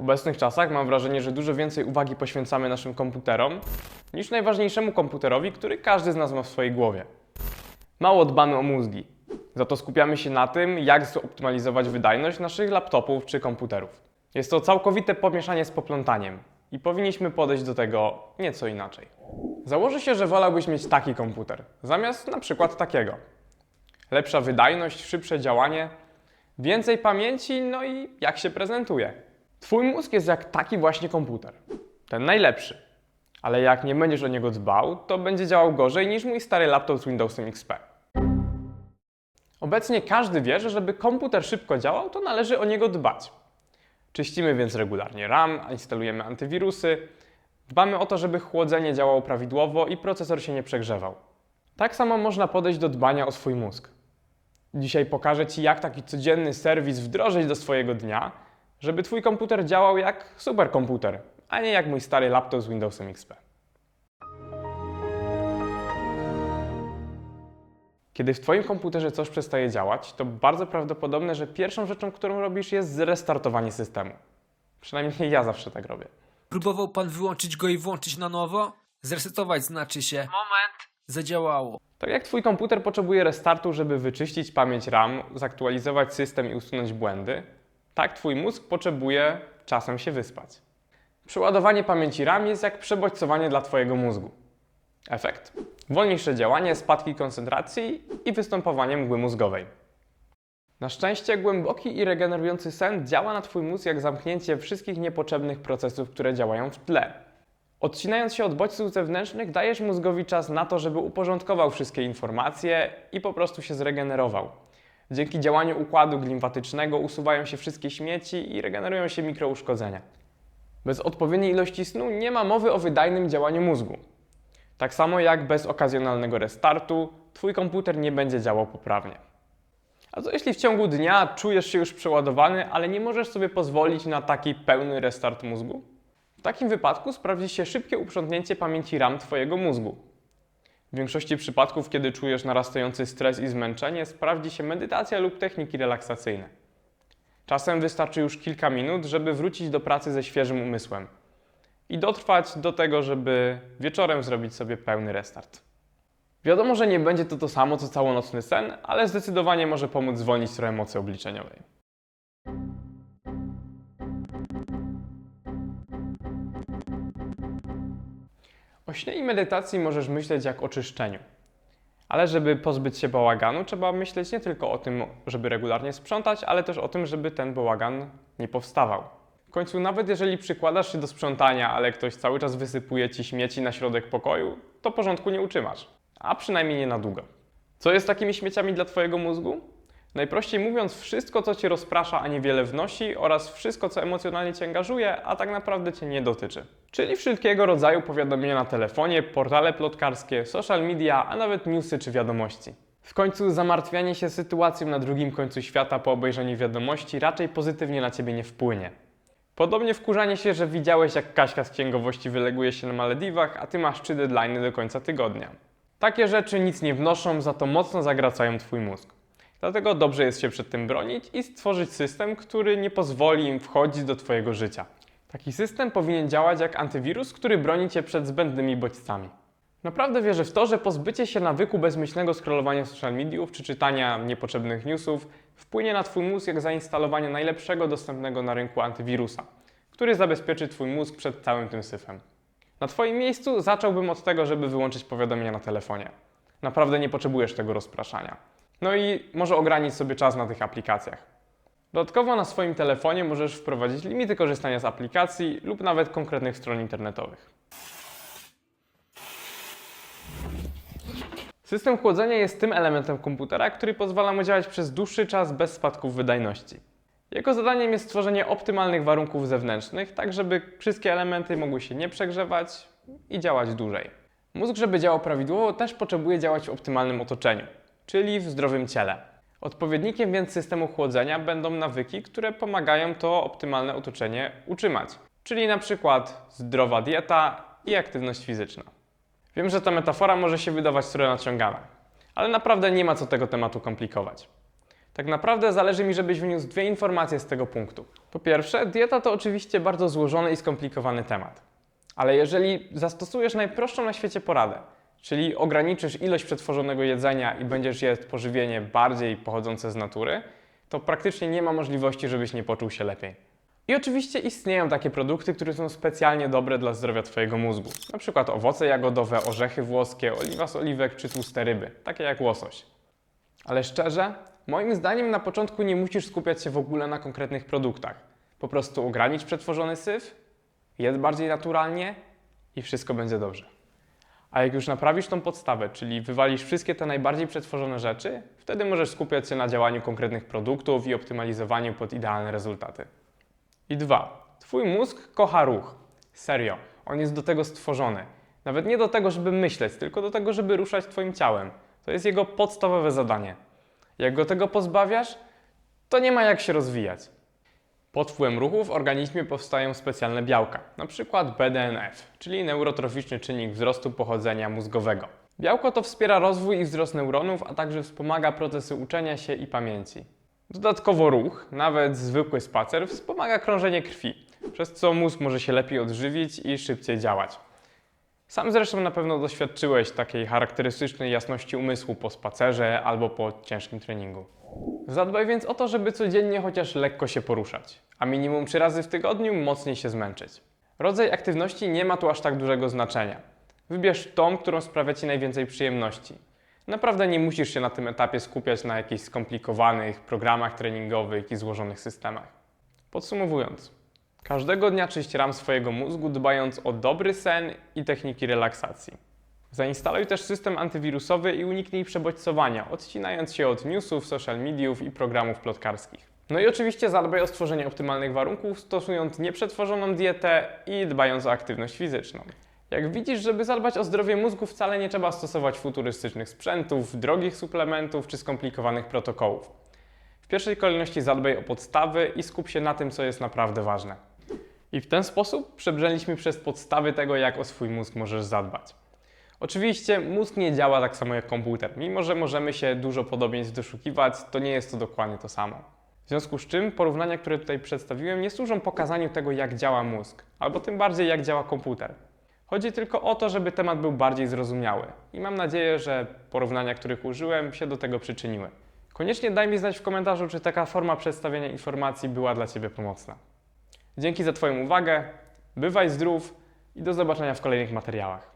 obecnych czasach mam wrażenie, że dużo więcej uwagi poświęcamy naszym komputerom niż najważniejszemu komputerowi, który każdy z nas ma w swojej głowie. Mało dbamy o mózgi. Za to skupiamy się na tym, jak zoptymalizować wydajność naszych laptopów czy komputerów. Jest to całkowite pomieszanie z poplątaniem i powinniśmy podejść do tego nieco inaczej. Założę się, że wolałbyś mieć taki komputer, zamiast na przykład takiego. Lepsza wydajność, szybsze działanie, więcej pamięci, no i jak się prezentuje. Twój mózg jest jak taki właśnie komputer. Ten najlepszy. Ale jak nie będziesz o niego dbał, to będzie działał gorzej niż mój stary laptop z Windowsem XP. Obecnie każdy wie, że żeby komputer szybko działał, to należy o niego dbać. Czyścimy więc regularnie RAM, instalujemy antywirusy, dbamy o to, żeby chłodzenie działało prawidłowo i procesor się nie przegrzewał. Tak samo można podejść do dbania o swój mózg. Dzisiaj pokażę Ci, jak taki codzienny serwis wdrożyć do swojego dnia, żeby Twój komputer działał jak superkomputer, a nie jak mój stary laptop z Windowsem XP. Kiedy w Twoim komputerze coś przestaje działać, to bardzo prawdopodobne, że pierwszą rzeczą, którą robisz, jest zrestartowanie systemu. Przynajmniej ja zawsze tak robię. Próbował pan wyłączyć go i włączyć na nowo? Zresetować znaczy się. Moment. Zadziałało. Tak jak Twój komputer potrzebuje restartu, żeby wyczyścić pamięć RAM, zaktualizować system i usunąć błędy, tak Twój mózg potrzebuje czasem się wyspać. Przeładowanie pamięci RAM jest jak przebodźcowanie dla Twojego mózgu. Efekt? Wolniejsze działanie, spadki koncentracji i występowanie mgły mózgowej. Na szczęście głęboki i regenerujący sen działa na Twój mózg jak zamknięcie wszystkich niepotrzebnych procesów, które działają w tle. Odcinając się od bodźców zewnętrznych, dajesz mózgowi czas na to, żeby uporządkował wszystkie informacje i po prostu się zregenerował. Dzięki działaniu układu glimfatycznego usuwają się wszystkie śmieci i regenerują się mikrouszkodzenia. Bez odpowiedniej ilości snu nie ma mowy o wydajnym działaniu mózgu. Tak samo jak bez okazjonalnego restartu, Twój komputer nie będzie działał poprawnie. A co jeśli w ciągu dnia czujesz się już przeładowany, ale nie możesz sobie pozwolić na taki pełny restart mózgu? W takim wypadku sprawdzi się szybkie uprzątnięcie pamięci RAM Twojego mózgu. W większości przypadków, kiedy czujesz narastający stres i zmęczenie, sprawdzi się medytacja lub techniki relaksacyjne. Czasem wystarczy już kilka minut, żeby wrócić do pracy ze świeżym umysłem i dotrwać do tego, żeby wieczorem zrobić sobie pełny restart. Wiadomo, że nie będzie to to samo co całonocny sen, ale zdecydowanie może pomóc zwolnić trochę mocy obliczeniowej. O śnie i medytacji możesz myśleć jak o czyszczeniu. Ale żeby pozbyć się bałaganu, trzeba myśleć nie tylko o tym, żeby regularnie sprzątać, ale też o tym, żeby ten bałagan nie powstawał. W końcu, nawet jeżeli przykładasz się do sprzątania, ale ktoś cały czas wysypuje ci śmieci na środek pokoju, to porządku nie utrzymasz. A przynajmniej nie na długo. Co jest takimi śmieciami dla Twojego mózgu? Najprościej mówiąc, wszystko, co Cię rozprasza, a niewiele wnosi, oraz wszystko, co emocjonalnie Cię angażuje, a tak naprawdę Cię nie dotyczy. Czyli wszelkiego rodzaju powiadomienia na telefonie, portale plotkarskie, social media, a nawet newsy czy wiadomości. W końcu zamartwianie się sytuacją na drugim końcu świata po obejrzeniu wiadomości raczej pozytywnie na Ciebie nie wpłynie. Podobnie wkurzanie się, że widziałeś jak Kaśka z księgowości wyleguje się na Malediwach, a Ty masz trzy deadlines do końca tygodnia. Takie rzeczy nic nie wnoszą, za to mocno zagracają Twój mózg. Dlatego dobrze jest się przed tym bronić i stworzyć system, który nie pozwoli im wchodzić do Twojego życia. Taki system powinien działać jak antywirus, który broni Cię przed zbędnymi bodźcami. Naprawdę wierzę w to, że pozbycie się nawyku bezmyślnego scrollowania social mediów czy czytania niepotrzebnych newsów wpłynie na Twój mózg jak zainstalowanie najlepszego dostępnego na rynku antywirusa, który zabezpieczy Twój mózg przed całym tym syfem. Na Twoim miejscu zacząłbym od tego, żeby wyłączyć powiadomienia na telefonie. Naprawdę nie potrzebujesz tego rozpraszania. No i może ogranić sobie czas na tych aplikacjach. Dodatkowo na swoim telefonie możesz wprowadzić limity korzystania z aplikacji lub nawet konkretnych stron internetowych. System chłodzenia jest tym elementem komputera, który pozwala mu działać przez dłuższy czas bez spadków wydajności. Jego zadaniem jest stworzenie optymalnych warunków zewnętrznych, tak żeby wszystkie elementy mogły się nie przegrzewać i działać dłużej. Mózg, żeby działał prawidłowo, też potrzebuje działać w optymalnym otoczeniu, czyli w zdrowym ciele. Odpowiednikiem więc systemu chłodzenia będą nawyki, które pomagają to optymalne otoczenie utrzymać, czyli na przykład zdrowa dieta i aktywność fizyczna. Wiem, że ta metafora może się wydawać trochę naciągana, ale naprawdę nie ma co tego tematu komplikować. Tak naprawdę zależy mi, żebyś wyniósł dwie informacje z tego punktu. Po pierwsze, dieta to oczywiście bardzo złożony i skomplikowany temat. Ale jeżeli zastosujesz najprostszą na świecie poradę, czyli ograniczysz ilość przetworzonego jedzenia i będziesz jeść pożywienie bardziej pochodzące z natury, to praktycznie nie ma możliwości, żebyś nie poczuł się lepiej. I oczywiście istnieją takie produkty, które są specjalnie dobre dla zdrowia Twojego mózgu. Na przykład owoce jagodowe, orzechy włoskie, oliwa z oliwek czy tłuste ryby, takie jak łosoś. Ale szczerze, moim zdaniem na początku nie musisz skupiać się w ogóle na konkretnych produktach. Po prostu ogranicz przetworzony syf, jedz bardziej naturalnie i wszystko będzie dobrze. A jak już naprawisz tą podstawę, czyli wywalisz wszystkie te najbardziej przetworzone rzeczy, wtedy możesz skupiać się na działaniu konkretnych produktów i optymalizowaniu pod idealne rezultaty. I dwa, twój mózg kocha ruch. Serio, on jest do tego stworzony. Nawet nie do tego, żeby myśleć, tylko do tego, żeby ruszać twoim ciałem. To jest jego podstawowe zadanie. Jak go tego pozbawiasz, to nie ma jak się rozwijać. Pod wpływem ruchu w organizmie powstają specjalne białka, np. BDNF, czyli neurotroficzny czynnik wzrostu pochodzenia mózgowego. Białko to wspiera rozwój i wzrost neuronów, a także wspomaga procesy uczenia się i pamięci. Dodatkowo ruch, nawet zwykły spacer, wspomaga krążenie krwi, przez co mózg może się lepiej odżywić i szybciej działać. Sam zresztą na pewno doświadczyłeś takiej charakterystycznej jasności umysłu po spacerze albo po ciężkim treningu. Zadbaj więc o to, żeby codziennie chociaż lekko się poruszać, a minimum 3 razy w tygodniu mocniej się zmęczyć. Rodzaj aktywności nie ma tu aż tak dużego znaczenia. Wybierz tą, którą sprawia Ci najwięcej przyjemności. Naprawdę nie musisz się na tym etapie skupiać na jakichś skomplikowanych programach treningowych i złożonych systemach. Podsumowując, każdego dnia czyść ram swojego mózgu, dbając o dobry sen i techniki relaksacji. Zainstaluj też system antywirusowy i uniknij przebodźcowania, odcinając się od newsów, social mediów i programów plotkarskich. No i oczywiście zadbaj o stworzenie optymalnych warunków, stosując nieprzetworzoną dietę i dbając o aktywność fizyczną. Jak widzisz, żeby zadbać o zdrowie mózgu, wcale nie trzeba stosować futurystycznych sprzętów, drogich suplementów czy skomplikowanych protokołów. W pierwszej kolejności zadbaj o podstawy i skup się na tym, co jest naprawdę ważne. I w ten sposób przebrnęliśmy przez podstawy tego, jak o swój mózg możesz zadbać. Oczywiście mózg nie działa tak samo jak komputer. Mimo, że możemy się dużo podobieństw doszukiwać, to nie jest to dokładnie to samo. W związku z czym porównania, które tutaj przedstawiłem, nie służą pokazaniu tego, jak działa mózg, albo tym bardziej, jak działa komputer. Chodzi tylko o to, żeby temat był bardziej zrozumiały i mam nadzieję, że porównania, których użyłem, się do tego przyczyniły. Koniecznie daj mi znać w komentarzu, czy taka forma przedstawiania informacji była dla Ciebie pomocna. Dzięki za Twoją uwagę, bywaj zdrów i do zobaczenia w kolejnych materiałach.